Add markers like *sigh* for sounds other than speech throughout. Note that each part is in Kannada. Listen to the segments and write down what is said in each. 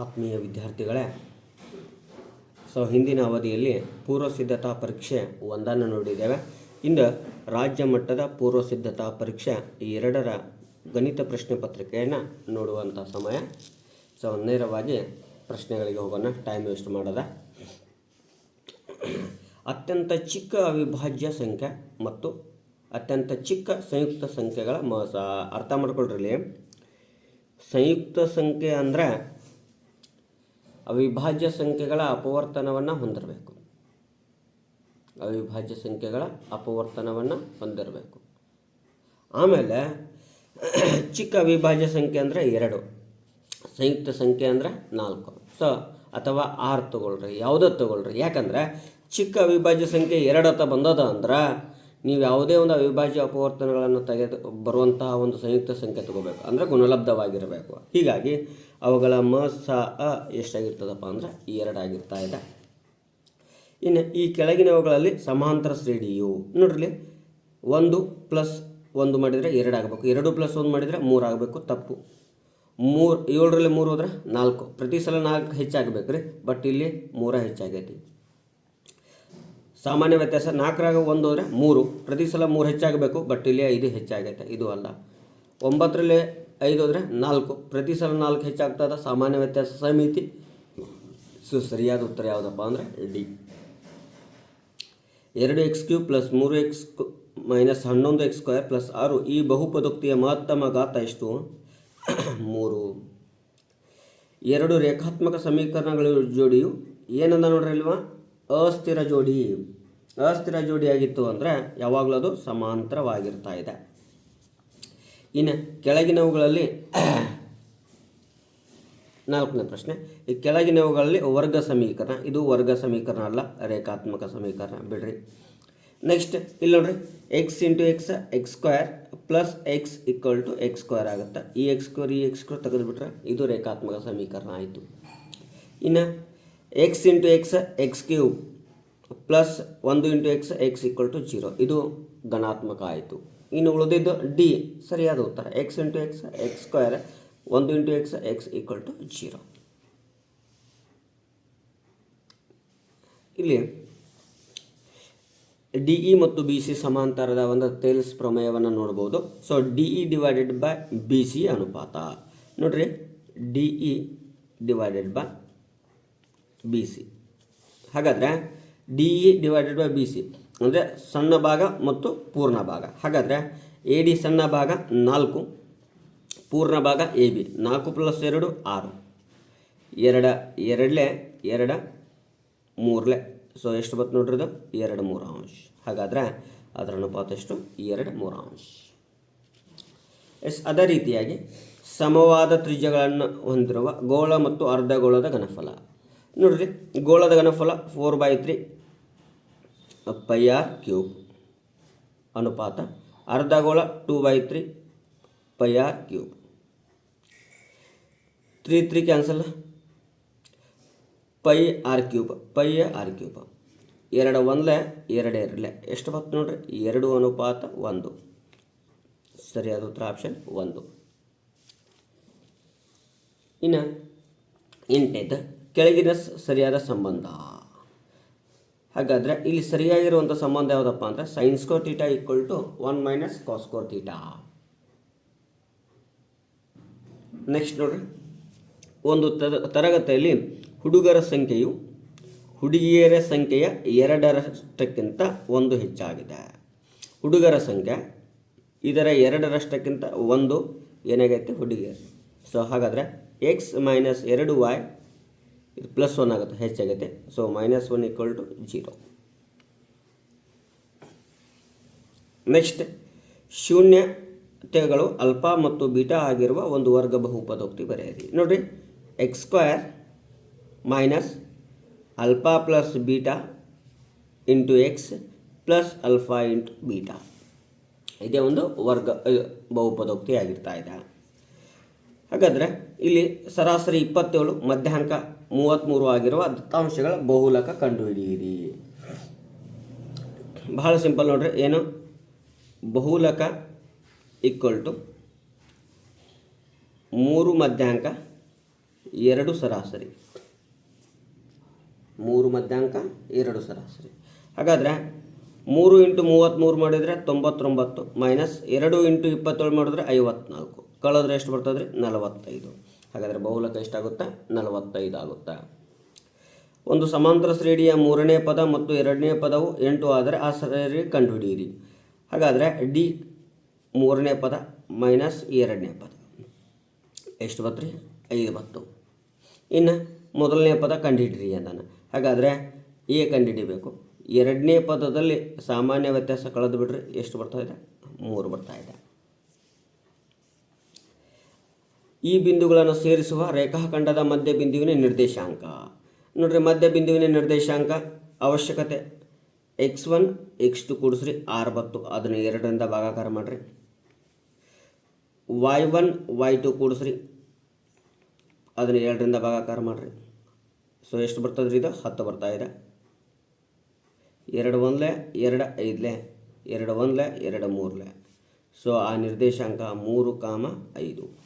ಆತ್ಮೀಯ ವಿದ್ಯಾರ್ಥಿಗಳೇ, ಸೊ ಹಿಂದಿನ ಅವಧಿಯಲ್ಲಿ ಪೂರ್ವ ಸಿದ್ಧತಾ ಪರೀಕ್ಷೆ ಒಂದನ್ನು ನೋಡಿದ್ದೇವೆ. ಇಂದು ರಾಜ್ಯ ಮಟ್ಟದ ಪೂರ್ವ ಸಿದ್ಧತಾ ಪರೀಕ್ಷೆ ಈ ಎರಡರ ಗಣಿತ ಪ್ರಶ್ನೆ ಪತ್ರಿಕೆಯನ್ನು ನೋಡುವಂಥ ಸಮಯ. ಸೊ ನೇರವಾಗಿ ಪ್ರಶ್ನೆಗಳಿಗೆ ಹೋಗೋಣ ಟೈಮ್ ವೇಸ್ಟ್ ಮಾಡದ. ಅತ್ಯಂತ ಚಿಕ್ಕ ಅವಿಭಾಜ್ಯ ಸಂಖ್ಯೆ ಮತ್ತು ಅತ್ಯಂತ ಚಿಕ್ಕ ಸಂಯುಕ್ತ ಸಂಖ್ಯೆಗಳ ಮ ಅರ್ಥ ಮಾಡ್ಕೊಳ್ರಲ್ಲಿ ಸಂಯುಕ್ತ ಸಂಖ್ಯೆ ಅಂದರೆ ಅವಿಭಾಜ್ಯ ಸಂಖ್ಯೆಗಳ ಅಪವರ್ತನವನ್ನು ಹೊಂದಿರಬೇಕು. ಅವಿಭಾಜ್ಯ ಸಂಖ್ಯೆಗಳ ಅಪವರ್ತನವನ್ನು ಹೊಂದಿರಬೇಕು. ಆಮೇಲೆ ಚಿಕ್ಕ ಅವಿಭಾಜ್ಯ ಸಂಖ್ಯೆ ಅಂದರೆ ಎರಡು, ಸಂಯುಕ್ತ ಸಂಖ್ಯೆ ಅಂದರೆ ನಾಲ್ಕು. ಸೊ ಅಥವಾ ಆರು ತಗೊಳ್ರಿ, ಯಾವುದೋ ತಗೊಳ್ರಿ. ಯಾಕಂದ್ರೆ ಚಿಕ್ಕ ಅವಿಭಾಜ್ಯ ಸಂಖ್ಯೆ ಎರಡತ್ತ ಬಂದದ ಅಂದ್ರೆ ನೀವು ಯಾವುದೇ ಒಂದು ಅವಿಭಾಜ್ಯ ಅಪವರ್ತನಗಳನ್ನು ತೆಗೆದು ಬರುವಂತಹ ಒಂದು ಸಂಯುಕ್ತ ಸಂಖ್ಯೆ ತಗೋಬೇಕು. ಅಂದರೆ ಗುಣಲಬ್ಧವಾಗಿರಬೇಕು. ಹೀಗಾಗಿ ಅವುಗಳ ಮ, ಸ, ಅ ಎಷ್ಟಾಗಿರ್ತದಪ್ಪ ಅಂದ್ರೆ ಎರಡಾಗಿರ್ತಾ ಇದೆ. ಇನ್ನು ಈ ಕೆಳಗಿನವುಗಳಲ್ಲಿ ಸಮಾಂತರ ಶ್ರೇಣಿಯು ನೋಡ್ರಿ ಒಂದು ಪ್ಲಸ್ ಒಂದು ಮಾಡಿದರೆ ಎರಡು ಆಗಬೇಕು. ಎರಡು ಪ್ಲಸ್ ಒಂದು ಮಾಡಿದರೆ ಮೂರು ಆಗಬೇಕು. ತಪ್ಪು. ಮೂರು ಏಳರಲ್ಲಿ ಮೂರು ಹೋದರೆ ನಾಲ್ಕು. ಪ್ರತಿ ಸಲ ನಾಲ್ಕು ಹೆಚ್ಚಾಗಬೇಕು ರೀ. ಬಟ್ ಇಲ್ಲಿ ಮೂರ ಹೆಚ್ಚಾಗೈತಿ. ಸಾಮಾನ್ಯ ವ್ಯತ್ಯಾಸ ನಾಲ್ಕರಾಗ ಒಂದು ಹೋದರೆ ಮೂರು. ಪ್ರತಿ ಸಲ ಮೂರು ಹೆಚ್ಚಾಗಬೇಕು ಬಟ್ ಇಲ್ಲಿ ಐದು ಹೆಚ್ಚಾಗೈತೆ. ಇದು ಅಲ್ಲ. ಒಂಬತ್ತರಲ್ಲಿ ಐದು ಹೋದರೆ ನಾಲ್ಕು. ಪ್ರತಿ ಸಲ ನಾಲ್ಕು ಹೆಚ್ಚಾಗ್ತದ, ಸಾಮಾನ್ಯ ವ್ಯತ್ಯಾಸ ಸಮಿತಿ. ಸೊ, ಸರಿಯಾದ ಉತ್ತರ ಯಾವುದಪ್ಪ ಅಂದರೆ ಡಿ. ಎರಡು ಎಕ್ಸ್ ಕ್ಯೂ ಪ್ಲಸ್ ಮೂರು ಎಕ್ಸ್ ಮೈನಸ್ ಹನ್ನೊಂದು ಎಕ್ಸ್ ಸ್ಕ್ವೇರ್ ಪ್ಲಸ್ ಆರು. ಈ ಬಹುಪದೋಕ್ತಿಯ ಮಹತ್ತಮ ಘಾತ ಎಷ್ಟು? ಮೂರು. ಎರಡು ರೇಖಾತ್ಮಕ ಸಮೀಕರಣಗಳ ಜೋಡಿಯು ಏನಂದ ನೋಡ್ರಿ ಅಲ್ವಾ? ಅಸ್ಥಿರ ಜೋಡಿ, ಅಸ್ಥಿರ ಜೋಡಿಯಾಗಿತ್ತು ಅಂದರೆ ಯಾವಾಗಲೂ ಅದು ಸಮಾಂತರವಾಗಿರ್ತಾ ಇದೆ. ಇನ್ನು ಕೆಳಗಿನವುಗಳಲ್ಲಿ *coughs* ನಾಲ್ಕನೇ ಪ್ರಶ್ನೆ, ಈ ಕೆಳಗಿನವುಗಳಲ್ಲಿ ವರ್ಗ ಸಮೀಕರಣ, ಇದು ವರ್ಗ ಸಮೀಕರಣ ಅಲ್ಲ, ರೇಖಾತ್ಮಕ ಸಮೀಕರಣ ಬಿಡ್ರಿ. ನೆಕ್ಸ್ಟ್ ಇಲ್ಲಿ ನೋಡ್ರಿ x into x x square plus x equal to x square ಆಗುತ್ತೆ. ಈ ಎಕ್ಸ್ ಸ್ಕ್ವೇರ್ ಈ ಎಕ್ಸ್ ಸ್ಕ್ವೇರ್ ತೆಗೆದುಬಿಟ್ರೆ ಇದು ರೇಖಾತ್ಮಕ ಸಮೀಕರಣ ಆಯಿತು. ಇನ್ನು x into x x cube plus ಒಂದು into x x equal to zero ಇದು ಧನಾತ್ಮಕ ಆಯಿತು. ಇನ್ನು ಉಳಿದಿದ್ದು ಡಿ ಸರಿಯಾದ ಉತ್ತರ. X into x x square ಒಂದು into x x equal to zero ಇಲ್ಲಿ ಡಿ ಇ ಮತ್ತು ಬಿ ಸಿ ಸಮಾಂತರದ ಒಂದು ತೇಲ್ಸ್ ಪ್ರಮೇಯವನ್ನು ನೋಡ್ಬೋದು so D E divided by B C ಅನುಪಾತ. ನೋಡ್ರಿ D E divided by B C ಹಾಗಾದರೆ D E divided by B C ಅಂದರೆ ಸಣ್ಣ ಭಾಗ ಮತ್ತು ಪೂರ್ಣ ಭಾಗ. ಹಾಗಾದರೆ ಎ ಡಿ ಸಣ್ಣ ಭಾಗ ನಾಲ್ಕು, ಪೂರ್ಣ ಭಾಗ ಎ ಬಿ ನಾಲ್ಕು ಪ್ಲಸ್ ಎರಡು, ಆರು. ಎರಡ, ಎರಡಲೆ, ಎರಡ, ಮೂರಲೆ. ಸೊ ಎಷ್ಟು ಬತ್ತು ನೋಡ್ರಿ ಇದು? ಎರಡು ಮೂರು ಅಂಶ ಹಾಗಾದರೆ ಅದರ ಅನುಪಾತ ಎಷ್ಟು? ಎರಡು ಮೂರು ಅಂಶ ಎಸ್, ಅದೇ ರೀತಿಯಾಗಿ ಸಮವಾದ ತ್ರಿಜ್ಯಗಳನ್ನು ಹೊಂದಿರುವ ಗೋಳ ಮತ್ತು ಅರ್ಧಗೋಳದ ಘನಫಲ. ನೋಡ್ರಿ, ಗೋಳದ ಘನಫಲ four by three pi r cube ಅನುಪಾತ, ಅರ್ಧ ಗೋಳ two by three pi r cube three three cancel pi r cube pi r cube ಎರಡು ಒಂದ್ಲೆ, ಎರಡು ಎರಡಲೆ. ಎಷ್ಟು ಬತ್ತು ನೋಡ್ರಿ? ಎರಡು ಅನುಪಾತ ಒಂದು. ಸರಿಯಾದ ಉತ್ತರ ಆಪ್ಷನ್ ಒಂದು. ಇನ್ನು ಎಂಟನೇದು. ಕೆಳಗಿನ ಸರಿಯಾದ ಸಂಬಂಧ. ಹಾಗಾದರೆ ಇಲ್ಲಿ ಸರಿಯಾಗಿರುವಂಥ ಸಂಬಂಧ ಯಾವುದಪ್ಪ ಅಂದರೆ sin square theta equal to one minus cos square theta next ನೋಡ್ರಿ. ಒಂದು ತರ- ತರಗತಿಯಲ್ಲಿ ಹುಡುಗರ ಸಂಖ್ಯೆಯು ಹುಡುಗಿಯರ ಸಂಖ್ಯೆಯ ಎರಡರಷ್ಟಕ್ಕಿಂತ ಒಂದು ಹೆಚ್ಚಾಗಿದೆ. ಹುಡುಗರ ಸಂಖ್ಯೆ ಇದರ ಎರಡರಷ್ಟಕ್ಕಿಂತ ಒಂದು ಏನಾಗೈತೆ ಹುಡುಗಿಯರು ಸೊ ಹಾಗಾದರೆ ಎಕ್ಸ್ ಮೈನಸ್ ಎರಡು ವೈ ಇದು ಪ್ಲಸ್ ಒನ್ ಆಗುತ್ತೆ ಹೆಚ್ಚಾಗುತ್ತೆ so minus one equal to zero next ಶೂನ್ಯತೆಗಳು alpha ಮತ್ತು ಬೀಟಾ ಆಗಿರುವ ಒಂದು ವರ್ಗ ಬಹುಪದೋಕ್ತಿ ಬರೆಯಿರಿ. ನೋಡಿ x square minus alpha plus beta into x plus alpha into beta ಇದೇ ಒಂದು ವರ್ಗ ಬಹುಪದೋಕ್ತಿ ಆಗಿರ್ತಾ ಇದೆ. ಹಾಗಾದರೆ, ಇಲ್ಲಿ ಸರಾಸರಿ ಇಪ್ಪತ್ತೇಳು ಮಧ್ಯಾಂಕ ಮೂವತ್ತ್ಮೂರು ಆಗಿರುವ ದತ್ತಾಂಶಗಳ ಬಹುಲಕ ಕಂಡುಹಿಡಿಯಿರಿ. ಬಹಳ ಸಿಂಪಲ್ ನೋಡ್ರಿ, ಏನು? ಬಹುಲಕ ಈಕ್ವಲ್ ಟು ಮೂರು ಮಧ್ಯಾಂಕ, ಎರಡು ಸರಾಸರಿ. ಮೂರು ಮಧ್ಯಾಂಕ, ಎರಡು ಸರಾಸರಿ. ಹಾಗಾದರೆ ಮೂರು ಇಂಟು ಮೂವತ್ತ್ಮೂರು ಮಾಡಿದರೆ ತೊಂಬತ್ತೊಂಬತ್ತು, ಮೈನಸ್ ಎರಡು ಇಂಟು ಇಪ್ಪತ್ತೇಳು ಮಾಡಿದ್ರೆ ಐವತ್ತ್ನಾಲ್ಕು ಕಳೆದ್ರೆ ಎಷ್ಟು ಬರ್ತದೆ ರೀ ನಲವತ್ತೈದು. ಹಾಗಾದರೆ ಬಹುಲಕ ಎಷ್ಟಾಗುತ್ತೆ? ನಲವತ್ತೈದು ಆಗುತ್ತೆ. ಒಂದು ಸಮಾಂತರ ಶ್ರೇಣಿಯ ಮೂರನೇ ಪದ ಮತ್ತು ಎರಡನೇ ಪದವು ಎಂಟು ಆದರೆ ಆ ಸರಿ ಕಂಡುಹಿಡಿಯಿರಿ. ಹಾಗಾದರೆ ಡಿ ಮೂರನೇ ಪದ ಮೈನಸ್ ಎರಡನೇ ಪದ. ಎಷ್ಟು ಬತ್ತು ರೀ ಐದು ಬತ್ತು ಇನ್ನು ಮೊದಲನೇ ಪದ ಕಂಡುಹಿಡಿರಿ ಅಂದಾನ. ಹಾಗಾದರೆ ಎ ಕಂಡುಹಿಡಿಬೇಕು. ಎರಡನೇ ಪದದಲ್ಲಿ ಸಾಮಾನ್ಯ ವ್ಯತ್ಯಾಸ ಕಳೆದು ಬಿಡ್ರಿ. ಎಷ್ಟು ಬರ್ತಾ ಇದೆ? ಮೂರು ಬರ್ತಾ ಇದೆ. ಈ ಬಿಂದುಗಳನ್ನು ಸೇರಿಸುವ ರೇಖಾಖಂಡದ ಮಧ್ಯ ಬಿಂದುವಿನ ನಿರ್ದೇಶಾಂಕ. ನೋಡ್ರಿ, ಮಧ್ಯ ಬಿಂದುವಿನ ನಿರ್ದೇಶಾಂಕ ಅವಶ್ಯಕತೆ. ಎಕ್ಸ್ ಒನ್ ಎಕ್ಸ್ ಟು ಕೂಡಿಸ್ರಿ ಆರು ಬತ್ತು ಅದನ್ನು ಎರಡರಿಂದ ಭಾಗಾಕಾರ ಮಾಡಿರಿ. ವೈ ಒನ್ ವೈ ಟು ಕೂಡಿಸ್ರಿ, ಅದನ್ನು ಎರಡರಿಂದ ಭಾಗಾಕಾರ ಮಾಡಿರಿ. ಸೊ ಎಷ್ಟು ಬರ್ತದೆ ರೀ ಇದು? ಹತ್ತು ಬರ್ತಾ ಇದೆ. ಎರಡು ಒಂದ್ಲೆ, ಎರಡು ಐದ್ಲೆ, ಎರಡು ಒಂದ್ಲೆ, ಎರಡು ಮೂರ್ಲೆ. ಸೊ ಆ ನಿರ್ದೇಶಾಂಕ ಮೂರು ಕಾಮ ಐದು.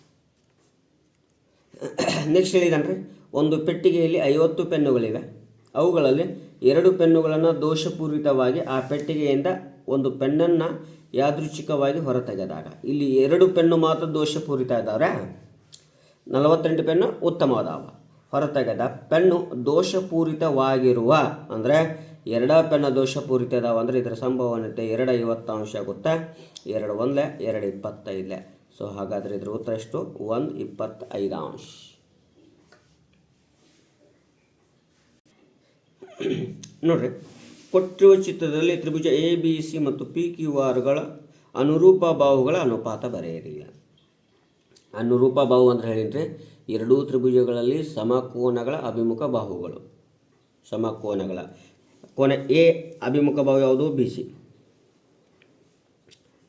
*coughs* ನೆಕ್ಸ್ಟ್ ಹೇಳಿದನ್ರಿ. ಒಂದು ಪೆಟ್ಟಿಗೆಯಲ್ಲಿ ಐವತ್ತು ಪೆನ್ನುಗಳಿವೆ. ಅವುಗಳಲ್ಲಿ ಎರಡು ಪೆನ್ನುಗಳನ್ನು ದೋಷಪೂರಿತವಾಗಿ ಆ ಪೆಟ್ಟಿಗೆಯಿಂದ ಒಂದು ಪೆನ್ನನ್ನು ಯಾದೃಚ್ಛಿಕವಾಗಿ ಹೊರತೆಗೆದಾಗ. ಇಲ್ಲಿ ಎರಡು ಪೆನ್ನು ಮಾತ್ರ ದೋಷಪೂರಿತ ಇದ್ದಾವೆ ನಲವತ್ತೆಂಟು ಪೆನ್ನು ಉತ್ತಮವಾದವ. ಹೊರತೆಗೆದ ಪೆನ್ನು ದೋಷಪೂರಿತವಾಗಿರುವ, ಅಂದರೆ ಎರಡ ಪೆನ್ನು ದೋಷಪೂರಿತ ಇದಾವೆ ಅಂದರೆ ಇದರ ಸಂಭವನೀಯತೆ ಎರಡು ಐವತ್ತು ಆಗುತ್ತೆ. ಎರಡು ಒಂದೇ ಎರಡು ಇಪ್ಪತ್ತೈದ್ಲೆ. ಸೊ ಹಾಗಾದರೆ ಇದ್ರ ಉತ್ತರ ಎಷ್ಟು? ಒಂದು ಇಪ್ಪತ್ತೈದು ಅಂಶ. ನೋಡ್ರಿ, ಕೊಟ್ಟಿರುವ ಚಿತ್ರದಲ್ಲಿ ತ್ರಿಭುಜ ಎ ಬಿ ಸಿ ಮತ್ತು ಪಿ ಕ್ಯೂ ಆರ್ಗಳ ಅನುರೂಪ ಬಾಹುಗಳ ಅನುಪಾತ ಬರೆಯಿರಿ. ಅನುರೂಪ ಬಾಹು ಅಂತ ಹೇಳಿದರೆ ಎರಡೂ ತ್ರಿಭುಜಗಳಲ್ಲಿ ಸಮಕೋನಗಳ ಅಭಿಮುಖ ಬಾಹುಗಳು. ಸಮಕೋನಗಳ. ಕೋನ ಎ ಅಭಿಮುಖ ಬಾಹು ಯಾವುದು? ಬಿ ಸಿ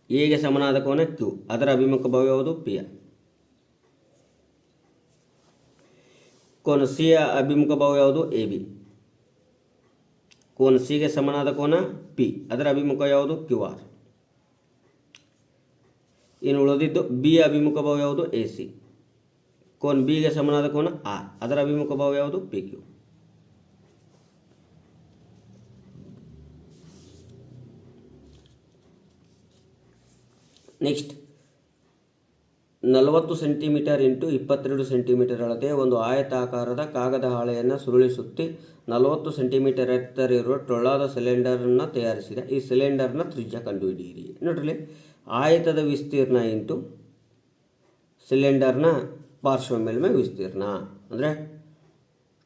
ಎಗೆ ಸಮನಾದ ಕೋನ ಕ್ಯೂ ಅದರ ಅಭಿಮುಖ ಭಾವ ಯಾವುದು ಪಿ ಕೋನ ಸಿ ಯ ಅಭಿಮುಖ ಭಾವ ಯಾವುದು ಎ ಬಿ. ಕೋನ ಸಿಗೆ ಸಮನಾದ ಕೋನ ಪಿ. ಅದರ ಅಭಿಮುಖ ಯಾವುದು ಕ್ಯೂ ಆರ್. ಇನ್ನು ಉಳಿದಿದ್ದು ಬಿ ಅಭಿಮುಖ ಭಾವ ಯಾವುದು ಎ ಸಿ. ಕೋನ್ ಬಿಗೆ ಸಮನಾದ ಕೋನ ಆರ್. ಅದರ ಅಭಿಮುಖ ಭಾವ ಯಾವುದು ಪಿ ಕ್ಯೂ. ನೆಕ್ಸ್ಟ್ ನಲವತ್ತು ಸೆಂಟಿಮೀಟರ್ ಇಂಟು ಇಪ್ಪತ್ತೆರಡು ಸೆಂಟಿಮೀಟರ್ ಅಳತೆ ಒಂದು ಆಯತಾಕಾರದ ಕಾಗದ ಹಾಳೆಯನ್ನು ಸುರುಳಿಸುತ್ತಿ ನಲವತ್ತು ಸೆಂಟಿಮೀಟರ್ ಎತ್ತರ ಇರುವ ಟೊಳ್ಳಾದ ಸಿಲಿಂಡರನ್ನು ತಯಾರಿಸಿದೆ. ಈ ಸಿಲಿಂಡರ್ನ ತ್ರಿಜ್ಯ ಕಂಡುಹಿಡಿಯಿರಿ. ನೋಡ್ರಿ, ಆಯತದ ವಿಸ್ತೀರ್ಣ ಇಂಟು ಸಿಲಿಂಡರ್ನ ಪಾರ್ಶ್ವ ಮೇಲ್ಮೆ ವಿಸ್ತೀರ್ಣ. ಅಂದರೆ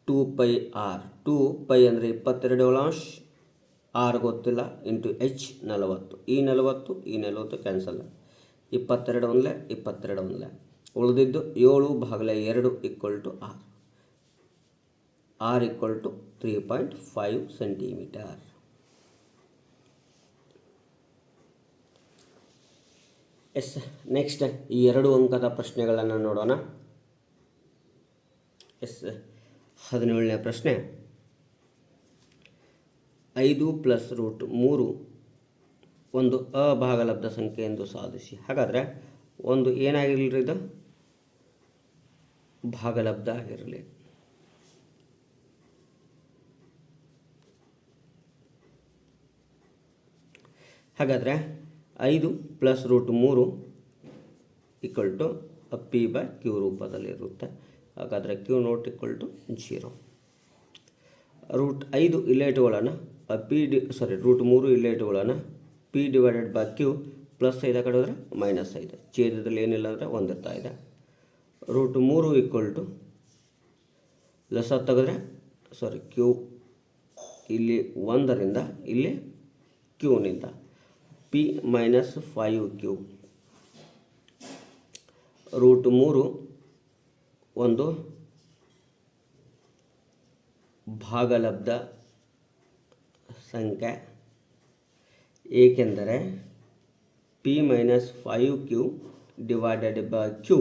two pi R. Two pi ಅಂದರೆ ಇಪ್ಪತ್ತೆರಡು ಅಂಶ ಆರ್ ಗೊತ್ತಿಲ್ಲ, ಇಂಟು ಎಚ್ ನಲವತ್ತು. ಈ ನಲವತ್ತು ಈ ನಲವತ್ತು ಕ್ಯಾನ್ಸಲ್ ಇಪ್ಪತ್ತೆರಡು ಒಂದಲೇ ಇಪ್ಪತ್ತೆರಡು ಒಂದಲೇ ಉಳಿದಿದ್ದು ಏಳು ಭಾಗಲೆ ಎರಡು equal to R. R equal to three point five centimetre. Yes, next ಈ ಎರಡು ಅಂಕದ ಪ್ರಶ್ನೆಗಳನ್ನು ನೋಡೋಣ. ಎಸ್, ಹದಿನೇಳನೇ ಪ್ರಶ್ನೆ. ಐದು ಪ್ಲಸ್ ರೂಟ್ ಮೂರು ಒಂದು ಅಭಾಗಲಬ್ಧ ಸಂಖ್ಯೆ ಎಂದು ಸಾಧಿಸಿ. ಹಾಗಾದರೆ ಒಂದು ಏನಾಗಿರಲಿ ಇದು? ಭಾಗಲಬ್ಧ ಆಗಿರಲಿ. ಹಾಗಾದರೆ ಐದು ಪ್ಲಸ್ ರೂಟ್ ಮೂರು equal to P by Q ರೂಪದಲ್ಲಿರುತ್ತೆ. ಹಾಗಾದರೆ Q not equal to zero. Root ಐದು ಇಲ್ಲೇಟುಗಳನ್ನು ಪಿ ಡಿ, ಸಾರಿ, ರೂಟ್ ಮೂರು ಇಲ್ಲೇ ಇಟ್ಕೊಳ್ಳೋಣ. P divided by Q plus ಐದು ಕಡೆ ಹೋದರೆ ಮೈನಸ್ ಐದು ಛೇದದಲ್ಲಿ ಏನಿಲ್ಲ ಅಂದರೆ ಒಂದಿರ್ತಾ ಇದೆ. ರೂಟ್ ಮೂರು ಈಕ್ವಲ್ ಟು ಲಸ ತೆಗೆದ್ರೆ ಸಾರಿ ಕ್ಯೂ ಇಲ್ಲಿ ಒಂದರಿಂದ ಇಲ್ಲಿ ಕ್ಯೂನಿಂದ P minus five Q root ಮೂರು ಒಂದು ಭಾಗಲಬ್ಧ ಸಂಖ್ಯೆ. ಏಕೆಂದರೆ P minus five Q divided by Q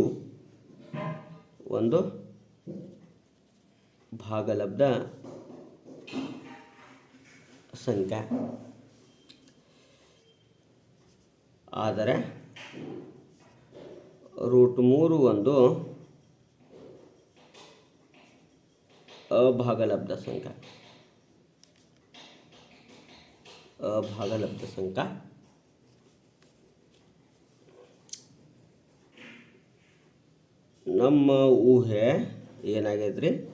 ಒಂದು ಭಾಗಲಬ್ಧ ಸಂಖ್ಯೆ. ಆದರೆ ರೂಟ್ ಮೂರು ಒಂದು ಅಭಾಗಲಬ್ಧ ಸಂಖ್ಯೆ. ಭಾಗಲಬ್ಧ ಸಂಕ. ನಮ್ಮ ಊಹೆ ಏನಾಗೈತ್ರಿ?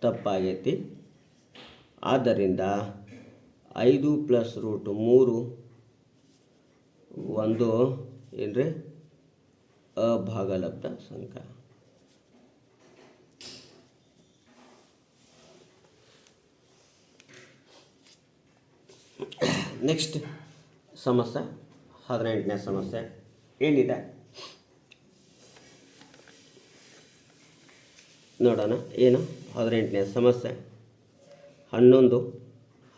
ತಪ್ಪಾಗೈತಿ. ಆದ್ದರಿಂದ ಐದು ಪ್ಲಸ್ ರೂಟ್ ಮೂರು ಒಂದು ಏನ್ರಿ? ಅಭಾಗಲಬ್ಧ ಸಂಖ್ಯಾ ನೆಕ್ಸ್ಟ್ ಸಮಸ್ಯೆ, ಹದಿನೆಂಟನೇ ಸಮಸ್ಯೆ. ಏನಿದೆ? ನೋಡೋಣ, ಏನು? ಹದಿನೆಂಟನೇ ಸಮಸ್ಯೆ. ಹನ್ನೊಂದು,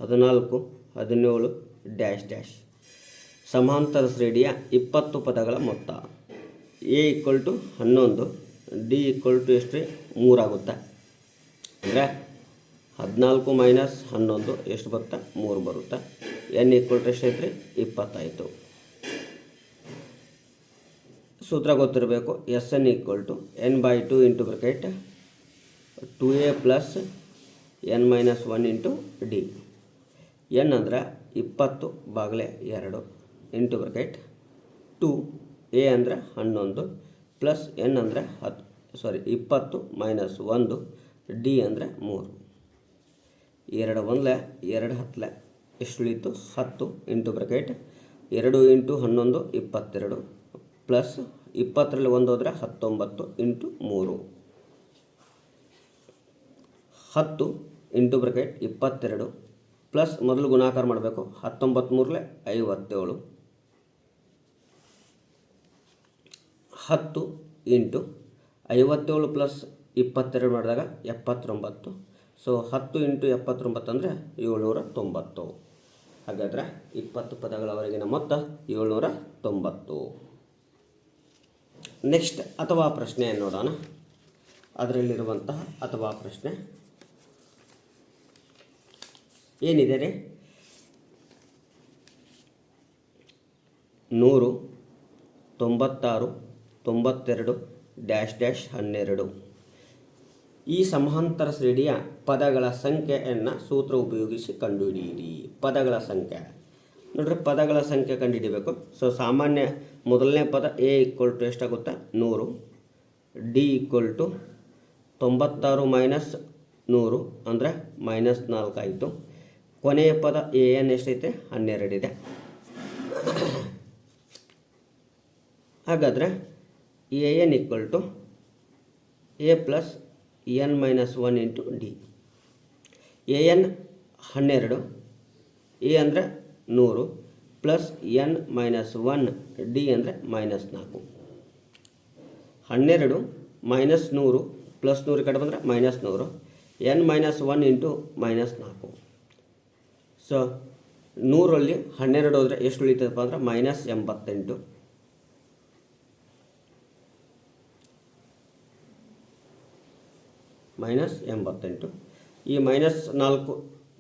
ಹದಿನಾಲ್ಕು, ಹದಿನೇಳು, ಡ್ಯಾಶ್ ಡ್ಯಾಶ್. ಸಮಾಂತರ ಶ್ರೇಣಿಯ ಇಪ್ಪತ್ತು ಪದಗಳ ಮೊತ್ತ. ಎ ಈಕ್ವಲ್ ಟು ಹನ್ನೊಂದು, ಡಿ ಈಕ್ವಲ್ ಟು ಎಷ್ಟು? ಮೂರಾಗುತ್ತೆ. ಅಂದರೆ ಹದಿನಾಲ್ಕು ಮೈನಸ್ ಹನ್ನೊಂದು, ಎಷ್ಟು ಬರುತ್ತೆ? ಮೂರು ಬರುತ್ತೆ. ಎನ್ ಈಕ್ವಲ್ ಟು ಎಷ್ಟು ಐತ್ರಿ? ಇಪ್ಪತ್ತಾಯಿತು ಸೂತ್ರ ಗೊತ್ತಿರಬೇಕು. S N equal to N by two into bracket two A plus N minus one into D N ಅಂದ್ರೆ ಇಪ್ಪತ್ತು ಬಾಗಲೆ ಎರಡು ಇಂಟು ಬ್ರಿಕೆಟ್ ಟು ಎ ಅಂದರೆ ಹನ್ನೊಂದು ಪ್ಲಸ್ ಎನ್ ಅಂದರೆ ಹತ್ತು ಸಾರಿ ಇಪ್ಪತ್ತು ಮೈನಸ್ ಒಂದು ಡಿ ಅಂದರೆ ಮೂರು. ಎರಡು ಒಂದ್ಲೆ, ಎರಡು ಹತ್ತಲೆ ಎಷ್ಟು ಉಳೀತು ಹತ್ತು ಇಂಟು ಬ್ರಕೆಟ್. ಎರಡು ಇಂಟು ಹನ್ನೊಂದು, ಇಪ್ಪತ್ತೆರಡು. ಪ್ಲಸ್ ಇಪ್ಪತ್ತರಲ್ಲಿ ಒಂದು ಹೋದರೆ ಹತ್ತೊಂಬತ್ತು ಇಂಟು ಮೂರು. ಹತ್ತು ಇಂಟು ಬ್ರಕೆಟ್, ಇಪ್ಪತ್ತೆರಡು. ಪ್ಲಸ್ ಮೊದಲು ಗುಣಾಕಾರ ಮಾಡಬೇಕು. ಹತ್ತೊಂಬತ್ತು ಮೂರಲೆ ಐವತ್ತೇಳು. ಹತ್ತು ಇಂಟು ಐವತ್ತೇಳು ಪ್ಲಸ್ ಇಪ್ಪತ್ತೆರಡು ಮಾಡಿದಾಗ ಎಪ್ಪತ್ತೊಂಬತ್ತು. ಸೊ ಹತ್ತು ಇಂಟು ಎಪ್ಪತ್ತೊಂಬತ್ತು ಅಂದರೆ ಏಳ್ನೂರ ತೊಂಬತ್ತು. ಹಾಗಾದರೆ ಇಪ್ಪತ್ತು ಪದಗಳವರೆಗಿನ ಮೊತ್ತ ಏಳ್ನೂರ ತೊಂಬತ್ತು. ನೆಕ್ಸ್ಟ್ ಅಥವಾ ಪ್ರಶ್ನೆ ನೋಡೋಣ. ಅದರಲ್ಲಿರುವಂತಹ ಅಥವಾ ಪ್ರಶ್ನೆ. ಏನಿದೆ ರೀ? ನೂರು, ತೊಂಬತ್ತಾರು, ತೊಂಬತ್ತೆರಡು, ಡ್ಯಾಶ್ ಡ್ಯಾಶ್ ಹನ್ನೆರಡು. ಈ ಸಮಾಂತರ ಶ್ರೇಣಿಯ ಪದಗಳ ಸಂಖ್ಯೆಯನ್ನು ಸೂತ್ರ ಉಪಯೋಗಿಸಿ ಕಂಡುಹಿಡಿಯಿರಿ. ಪದಗಳ ಸಂಖ್ಯೆ. ನೋಡ್ರಿ, ಪದಗಳ ಸಂಖ್ಯೆ ಕಂಡುಹಿಡಿಬೇಕು. ಸೊ ಸಾಮಾನ್ಯ ಮೊದಲನೇ ಪದ ಎ ಈಕ್ವಲ್ ಟು ಎಷ್ಟಾಗುತ್ತೆ? ನೂರು. ಡಿ ಈಕ್ವಲ್ ಟು ತೊಂಬತ್ತಾರು ಮೈನಸ್ ನೂರು ಅಂದರೆ ಮೈನಸ್ ನಾಲ್ಕಾಯಿತು ಕೊನೆಯ ಪದ ಎ ಎನ್ ಎಷ್ಟೈತೆ? ಹನ್ನೆರಡಿದೆ ಹಾಗಾದರೆ A N equal to A plus N minus one into D. A N ಹನ್ನೆರಡು, ಎ ಅಂದರೆ ನೂರು, plus N minus one, D ಅಂದರೆ ಮೈನಸ್ ನಾಲ್ಕು. ಹನ್ನೆರಡು ಮೈನಸ್ ನೂರು, ಪ್ಲಸ್ ನೂರು ಕಡೆ ಬಂದರೆ ಮೈನಸ್ ನೂರು, N minus one into minus ನಾಲ್ಕು. ಸೊ, ನೂರಲ್ಲಿ ಹನ್ನೆರಡು ಹೋದರೆ ಎಷ್ಟು ಉಳಿತದಪ್ಪ ಅಂದ್ರೆ ಮೈನಸ್ ಎಂಬತ್ತೆಂಟು. ಮೈನಸ್ ಎಂಬತ್ತೆಂಟು. ಈ ಮೈನಸ್ ನಾಲ್ಕು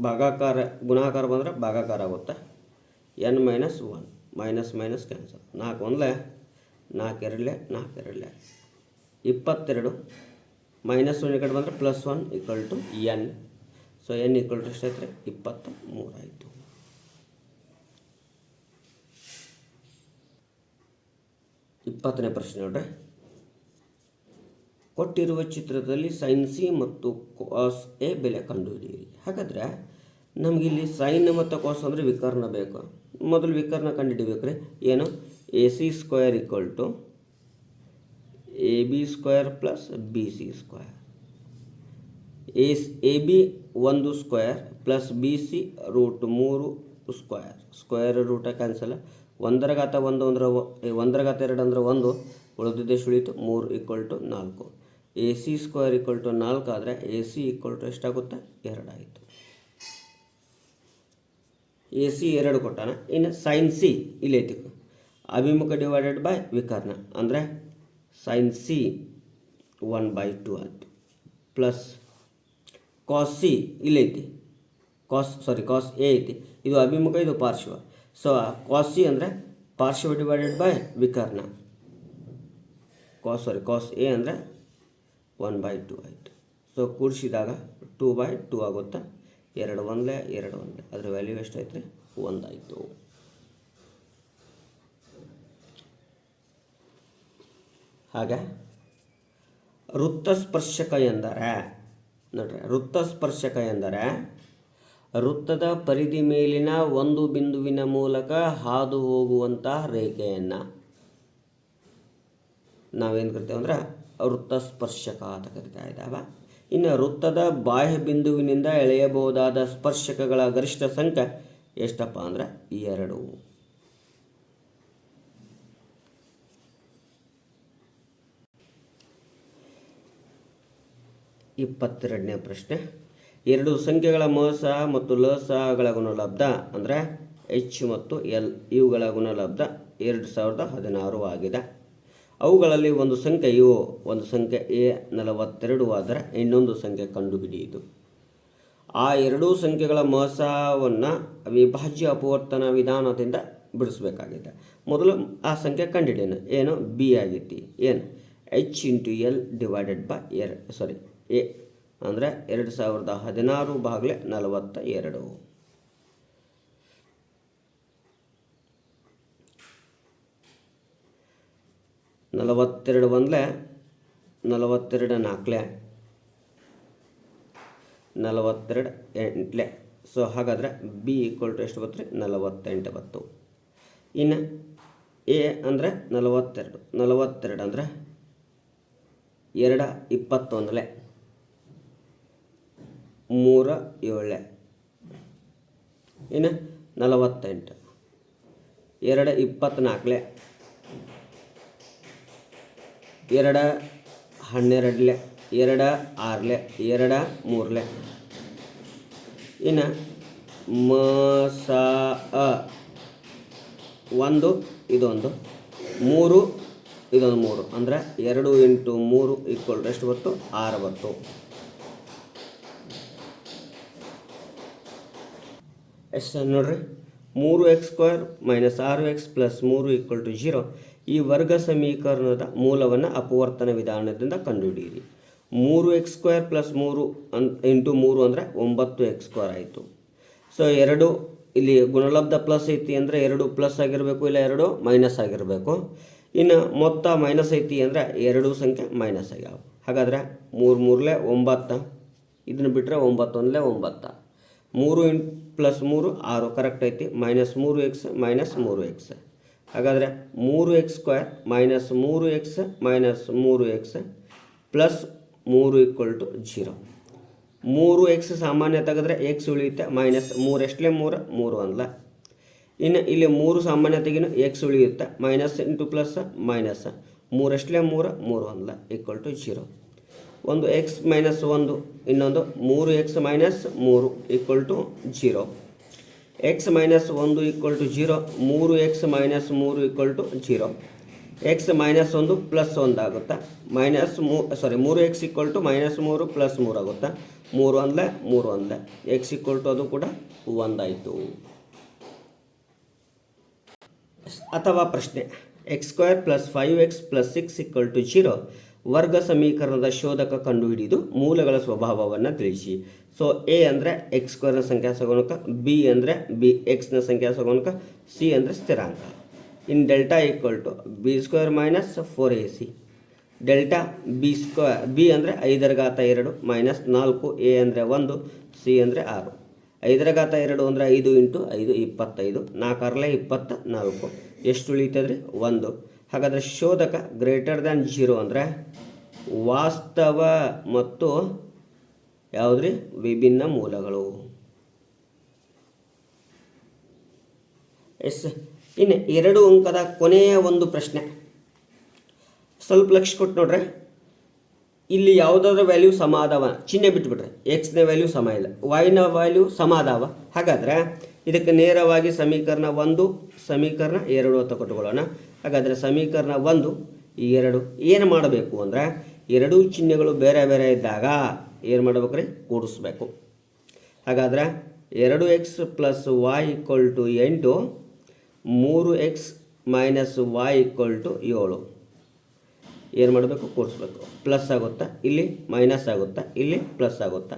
ಭಾಗಾಕಾರ, ಗುಣಾಕಾರ ಬಂದರೆ ಭಾಗಾಕಾರ ಆಗುತ್ತೆ. N minus one, minus minus cancel. ನಾಲ್ಕು ಒಂದಲೇ, ನಾಲ್ಕು ಎರಡಲೆ ನಾಲ್ಕು ಎರಡಲೆ. ಇಪ್ಪತ್ತೆರಡು ಮೈನಸ್ ಒನ್ ಕಡೆ ಬಂದರೆ plus one equal to N. So N equal to ಎಷ್ಟೈತ್ರಿ ಇಪ್ಪತ್ತ ಮೂರಾಯಿತು ಇಪ್ಪತ್ತನೇ ಪ್ರಶ್ನೆ ನೋಡ್ರಿ. ಕೊಟ್ಟಿರುವ ಚಿತ್ರದಲ್ಲಿ ಸೈನ್ ಸಿ ಮತ್ತು ಕಾಸ್ ಎ ಬೆಲೆ ಕಂಡುಹಿಡಿಯಿರಿ. ಹಾಗಾದರೆ ನಮಗಿಲ್ಲಿ ಸೈನ್ ಮತ್ತು ಕಾಸ್ ಅಂದರೆ ವಿಕರ್ಣ ಬೇಕು. ಮೊದಲು ವಿಕರ್ಣ ಕಂಡುಹಿಡಿಬೇಕ್ರೆ. ಏನು? A C square equal to A B square plus B C square A A B ಒಂದು square plus B C root ಮೂರು ಸ್ಕ್ವೇರ್ ಸ್ಕ್ವೇರ್ ರೂಟ ಕ್ಯಾನ್ಸಲ್ ಒಂದರ ಘಾತ ಒಂದು ಅಂದ್ರೆ ಒಂದರ ಘಾತ ಎರಡು ಅಂದ್ರೆ ಒಂದು. ಉಳಿದಿದ್ದೆ ಸುಳಿತು ಮೂರು ಈಕ್ವಲ್ ಟು ನಾಲ್ಕು. A C square equal to ನಾಲ್ಕು ಆದರೆ ಎ ಸಿ ಈಕ್ವಲ್ ಟು ಎಷ್ಟಾಗುತ್ತೆ? ಎರಡಾಯಿತು ಎ ಸಿ ಎರಡು ಕೊಟ್ಟಾನ, ಇನ್ನು ಸೈನ್ ಸಿ ಇಲ್ಲೈತಿ ಅಭಿಮುಖ ಡಿವೈಡೆಡ್ ಬೈ ವಿಕರ್ಣ, ಅಂದರೆ sine c one by two ಆಯಿತು. ಪ್ಲಸ್ ಕಾಸ್ ಸಿ ಇಲ್ಲೈತಿ ಕಾಸ್ ಸಾರಿ ಕಾಸ್ ಎ ಐತಿ. ಇದು ಅಭಿಮುಖ, ಇದು ಪಾರ್ಶ್ವ. ಸೊ ಕಾಸ್ ಸಿ ಅಂದರೆ ಪಾರ್ಶ್ವ ಡಿವೈಡೆಡ್ ಬೈ ವಿಕರ್ಣ. ಕಾಸ್ ಸಾರಿ ಕಾಸ್ ಎ ಅಂದರೆ ಒನ್ ಬೈ ಟು ಆಯಿತು. ಸೊ ಕೂಡಿಸಿದಾಗ ಟೂ ಬೈ ಟೂ ಆಗುತ್ತಾ? ಎರಡು ಒಂದೇ ಎರಡು ಒಂದೇ ಅದರ ವ್ಯಾಲ್ಯೂ ಎಷ್ಟಾಯ್ತು ಒಂದಾಯಿತು ಹಾಗೆ? ವೃತ್ತಸ್ಪರ್ಶಕ ಎಂದರೆ, ನೋಡ್ರಿ, ವೃತ್ತಸ್ಪರ್ಶಕ ಎಂದರೆ, ವೃತ್ತದ ಪರಿಧಿ ಮೇಲಿನ ಒಂದು ಬಿಂದುವಿನ ಮೂಲಕ ಹಾದು ಹೋಗುವಂತಹ ರೇಖೆಯನ್ನು ನಾವೇನು ಕರಿತೇವೆ ಅಂದ್ರೆ ವೃತ್ತಸ್ಪರ್ಶಕ ಅಂತ ಕರಿತಾ ಇದ್ದಾವೆ ಇನ್ನು ವೃತ್ತದ ಬಾಹ್ಯ ಬಿಂದುವಿನಿಂದ ಎಳೆಯಬಹುದಾದ ಸ್ಪರ್ಶಕಗಳ ಗರಿಷ್ಠ ಸಂಖ್ಯೆ ಎಷ್ಟಪ್ಪ ಅಂದ್ರೆ ಎರಡು. ಇಪ್ಪತ್ತೆರಡನೇ ಪ್ರಶ್ನೆ. ಎರಡು ಸಂಖ್ಯೆಗಳ ಮೋಸ ಮತ್ತು ಲಸಗಳ ಗುಣಲಬ್ಧ ಅಂದರೆ ಎಚ್ ಮತ್ತು ಎಲ್ ಇವುಗಳ ಗುಣಲಬ್ಧ ಎರಡು ಸಾವಿರದ ಹದಿನಾರು ಆಗಿದೆ. ಅವುಗಳಲ್ಲಿ ಒಂದು ಸಂಖ್ಯೆಯು ಒಂದು ಸಂಖ್ಯೆ ಎ ನಲವತ್ತೆರಡು ಆದರೆ ಇನ್ನೊಂದು ಸಂಖ್ಯೆ ಕಂಡುಹಿಡಿಯಿತು. ಆ ಎರಡೂ ಸಂಖ್ಯೆಗಳ ಮಹಸವನ್ನು ಅವಿಭಾಜ್ಯ ಅಪವರ್ತನ ವಿಧಾನದಿಂದ ಬಿಡಿಸಬೇಕಾಗಿದೆ. ಮೊದಲು ಆ ಸಂಖ್ಯೆ ಕಂಡುಹಿಡಿಯೋಣ. ಏನು? ಬಿ ಆಗೈತಿ ಏನು? H into L divided by uh sorry A ಅಂದರೆ ಎರಡು ಸಾವಿರದ ಹದಿನಾರು ಬಾಗಿಲೆ ನಲವತ್ತ ಎರಡು ನಲವತ್ತೆರಡು ಒಂದಲೆ ನಲವತ್ತೆರಡು ನಾಲ್ಕಲೆ ನಲವತ್ತೆರಡು ಎಂಟ್ಲೆ. ಸೊ ಹಾಗಾದರೆ ಬಿ ಈಕ್ವಲ್ ಟು ಎಷ್ಟು ಬತ್ತು ರೀ? ನಲವತ್ತೆಂಟು ಬತ್ತು. ಇನ್ನು ಎ ಅಂದರೆ ನಲವತ್ತೆರಡು ನಲವತ್ತೆರಡು ಅಂದರೆ ಎರಡ ಇಪ್ಪತ್ತೊಂದಲೆ ಮೂರ ಏಳೆ. ಇನ್ನು ನಲವತ್ತೆಂಟು, ಎರಡು ಇಪ್ಪತ್ತ್ನಾಲ್ಕಲೆ ಎರಡ ಹನ್ನೆರಡಲೆ, ಎರಡ ಆರಲೆ, ಎರಡ ಮೂರಲೆ. ಇನ್ನು ಮ, ಸ, ಅ. ಒಂದು, ಇದೊಂದು. ಮೂರು ಇದೊಂದು ಮೂರು. ಅಂದರೆ ಎರಡು ಇಂಟು ಮೂರು ಈಕ್ವಲ್ ಎಷ್ಟು ಬತ್ತು? ಆರು ಬತ್ತು. ಎಷ್ಟು ನೋಡ್ರಿ? ಮೂರು ಎಕ್ಸ್ ಸ್ಕ್ವೇರ್ ಮೈನಸ್ ಆರು ಎಕ್ಸ್ ಪ್ಲಸ್ ಮೂರು ಈಕ್ವಲ್ ಟು ಜೀರೋ. ಈ ವರ್ಗ ಸಮೀಕರಣದ ಮೂಲವನ್ನು ಅಪವರ್ತನ ವಿಧಾನದಿಂದ ಕಂಡುಹಿಡಿಯಿರಿ. ಮೂರು ಎಕ್ಸ್ ಸ್ಕ್ವೇರ್ ಪ್ಲಸ್ ಮೂರು ಅನ್ ಇಂಟು ಮೂರು ಅಂದರೆ ಒಂಬತ್ತು ಎಕ್ಸ್ ಸ್ಕ್ವೇರ್ ಆಯಿತು. ಸೊ ಎರಡು ಇಲ್ಲಿ ಗುಣಲಬ್ಧ ಪ್ಲಸ್ ಐತಿ ಅಂದರೆ ಎರಡು ಪ್ಲಸ್ ಆಗಿರಬೇಕು ಇಲ್ಲ ಎರಡು ಮೈನಸ್ ಆಗಿರಬೇಕು. ಇನ್ನು ಮೊತ್ತ ಮೈನಸ್ ಐತಿ ಅಂದರೆ ಎರಡು ಸಂಖ್ಯೆ ಮೈನಸ್ ಆಗ್ಯಾವ. ಹಾಗಾದರೆ ಮೂರು ಮೂರಲೇ ಒಂಬತ್ತು, ಇದನ್ನು ಬಿಟ್ಟರೆ ಒಂಬತ್ತು ಒಂಬತ್ತ. ಮೂರು ಇಂಟ್ ಪ್ಲಸ್ ಮೂರು ಆರು ಕರೆಕ್ಟ್ ಐತಿ. ಮೈನಸ್ ಮೂರು ಎಕ್ಸ್ ಮೈನಸ್ ಮೂರು ಎಕ್ಸ್. ಹಾಗಾದರೆ ಮೂರು ಎಕ್ಸ್ ಸ್ಕ್ವೇರ್ ಮೈನಸ್ ಮೂರು ಎಕ್ಸ್ ಮೈನಸ್ ಮೂರು ಎಕ್ಸ್ ಪ್ಲಸ್ ಮೂರು ಈಕ್ವಲ್ ಟು ಜೀರೋ ಮೂರು ಎಕ್ಸ್ ಸಾಮಾನ್ಯ ತೆಗೆದ್ರೆ ಎಕ್ಸ್ ಉಳಿಯುತ್ತೆ ಮೈನಸ್ ಮೂರು ಎಷ್ಟಲೇ ಮೂರು? ಮೂರು ಅನ್ಲ ಇನ್ನು ಇಲ್ಲಿ ಮೂರು ಸಾಮಾನ್ಯ ತೆಗಿನ ಎಕ್ಸ್ ಉಳಿಯುತ್ತೆ ಮೈನಸ್ ಇಂಟು ಪ್ಲಸ್ ಮೈನಸ್ ಮೂರಷ್ಟಲೇ ಮೂರು? ಮೂರು ಅನ್ಲ ಈಕ್ವಲ್ ಟು ಜೀರೋ ಒಂದು ಎಕ್ಸ್ ಮೈನಸ್ ಒಂದು, ಇನ್ನೊಂದು ಮೂರು ಎಕ್ಸ್ ಮೈನಸ್ ಮೂರು equal to zero x minus ಒಂದು ಈಕ್ವಲ್ ಟು ಜೀರೋ ಮೂರು ಎಕ್ಸ್ ಮೈನಸ್ ಮೂರು equal to zero x minus ಒಂದು ಪ್ಲಸ್ ಒಂದು ಆಗುತ್ತಾ. ಮೈನಸ್ ಮೂ ಸಾರಿ ಮೂರು ಎಕ್ಸ್ ಈಕ್ವಲ್ ಟು ಮೈನಸ್ ಮೂರು ಪ್ಲಸ್ ಮೂರು ಆಗುತ್ತಾ. ಮೂರು ಅಂದಲೆ, ಮೂರು ಅಂದೆ ಎಕ್ಸ್ ಈಕ್ವಲ್ ಟು ಅದು ಕೂಡ ಒಂದಾಯಿತು. ಅಥವಾ ಪ್ರಶ್ನೆ x square plus five x plus six equal to zero ವರ್ಗ ಸಮೀಕರಣದ ಶೋಧಕ ಕಂಡುಹಿಡಿದು ಮೂಲಗಳ ಸ್ವಭಾವವನ್ನು ತಿಳಿಸಿ. ಸೊ ಎ ಅಂದರೆ ಎಕ್ಸ್ ಸ್ಕ್ವೇರ್ನ ಸಂಖ್ಯಾ ಸಗುಣಕ ಬಿ ಅಂದರೆ ಬಿ ಎಕ್ಸ್ನ ಸಂಖ್ಯಾ ಸಗುಣಕ ಸಿ ಅಂದರೆ ಸ್ಥಿರಾಂಕ. In delta equal to B square minus four A C delta B square B ಅಂದರೆ ಐದರ ಘಾತ ಎರಡು ಮೈನಸ್ ನಾಲ್ಕು ಎ ಅಂದರೆ ಒಂದು ಸಿ ಅಂದರೆ ಆರು. ಐದರ ಘಾತ ಎರಡು ಅಂದರೆ ಐದು ಇಂಟು ಐದು, ಇಪ್ಪತ್ತೈದು. ನಾಲ್ಕರಲೆ ಇಪ್ಪತ್ತ ನಾಲ್ಕು ಎಷ್ಟು ಉಳಿತದ್ರಿ? ಒಂದು. ಹಾಗಾದರೆ ಶೋಧಕ ಗ್ರೇಟರ್ ದ್ಯಾನ್ ಜೀರೋ ಅಂದರೆ ವಾಸ್ತವ ಮತ್ತು ಯಾವುದ್ರಿ? ವಿಭಿನ್ನ ಮೂಲಗಳು. ಎಸ್. ಇನ್ನು ಎರಡು ಅಂಕದ ಕೊನೆಯ ಒಂದು ಪ್ರಶ್ನೆ. ಸ್ವಲ್ಪ ಲಕ್ಷ ಕೊಟ್ಟು ನೋಡ್ರಿ. ಇಲ್ಲಿ ಯಾವುದಾದ್ರೂ ವ್ಯಾಲ್ಯೂ ಸಮ ಅದಾವ ಚಿಹ್ನೆ ಬಿಟ್ಬಿಟ್ರೆ ಎಕ್ಸ್ನ ವ್ಯಾಲ್ಯೂ ಸಮ ಇಲ್ಲ. ವೈನ ವ್ಯಾಲ್ಯೂ ಸಮ ಅದಾವ ಹಾಗಾದರೆ ಇದಕ್ಕೆ ನೇರವಾಗಿ ಸಮೀಕರಣ ಒಂದು, ಸಮೀಕರಣ ಎರಡು ಅಂತ ಕೊಟ್ಟುಕೊಳ್ಳೋಣ. ಹಾಗಾದರೆ ಸಮೀಕರಣ ಒಂದು, ಈ ಎರಡು ಏನು ಮಾಡಬೇಕು ಅಂದರೆ ಎರಡೂ ಚಿಹ್ನೆಗಳು ಬೇರೆ ಬೇರೆ ಇದ್ದಾಗ ಏನು ಮಾಡಬೇಕು ರೀ ಕೂಡಿಸ್ಬೇಕು. ಹಾಗಾದರೆ ಎರಡು x plus y equal to ಎಂಟು, ಮೂರು x minus y equal to ಏಳು. ಏನು ಮಾಡಬೇಕು? ಕೂಡಿಸ್ಬೇಕು. ಪ್ಲಸ್ ಆಗುತ್ತಾ? ಇಲ್ಲಿ ಮೈನಸ್ ಆಗುತ್ತಾ? ಇಲ್ಲಿ ಪ್ಲಸ್ ಆಗುತ್ತಾ?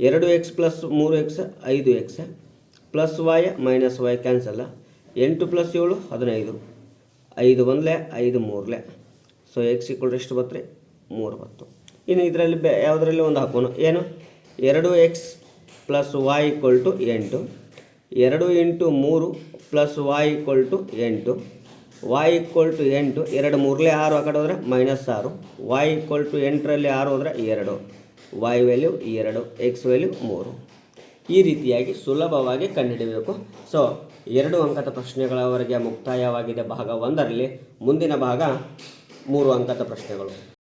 ಎರಡು ಎಕ್ಸ್ ಪ್ಲಸ್ ಮೂರು ಎಕ್ಸ್ ಐದು x plus y minus y ಕ್ಯಾನ್ಸಲ್ಲ ಎಂಟು ಪ್ಲಸ್ ಏಳು, ಹದಿನೈದು. ಐದು ಒಂದಲೇ ಐದು ಮೂರಲೆ. ಸೊ ಎಕ್ಸ್ ಈಕ್ವಲ್ ಎಷ್ಟು ಬತ್ತು ರೀ ಮೂರು ಬತ್ತು. ಇನ್ನು ಇದರಲ್ಲಿ ಬೆ, ಯಾವುದರಲ್ಲಿ ಒಂದು ಹಾಕೋಣ ಏನು? ಎರಡು x plus y equal to ಎಂಟು. ಎರಡು ಇಂಟು ಮೂರು ಪ್ಲಸ್ ವಾಯ್ ಈಕ್ವಲ್ ಟು ಎಂಟು. ವಾಯ್ ಈಕ್ವಲ್ ಟು ಎಂಟು, ಎರಡು ಮೂರಲೇ ಆರು ಆ ಕಡೆ ಹೋದರೆ ಮೈನಸ್ ಆರು. ವಾಯ್ ಈಕ್ವಲ್ ಟು ಎಂಟರಲ್ಲಿ ಆರು ಹೋದರೆ ಎರಡು. ವಾಯ್ ವ್ಯಾಲ್ಯೂ ಎರಡು ಎಕ್ಸ್ ವ್ಯಾಲ್ಯೂ ಮೂರು. ಈ ರೀತಿಯಾಗಿ ಸುಲಭವಾಗಿ ಕಂಡುಹಿಡಿಯಬೇಕು ಸೊ ಎರಡು ಅಂಕದ ಪ್ರಶ್ನೆಗಳವರೆಗೆ ಮುಕ್ತಾಯವಾಗಿದೆ ಭಾಗ ಒಂದರಲ್ಲಿ. ಮುಂದಿನ ಭಾಗ ಮೂರು ಅಂಕದ ಪ್ರಶ್ನೆಗಳು.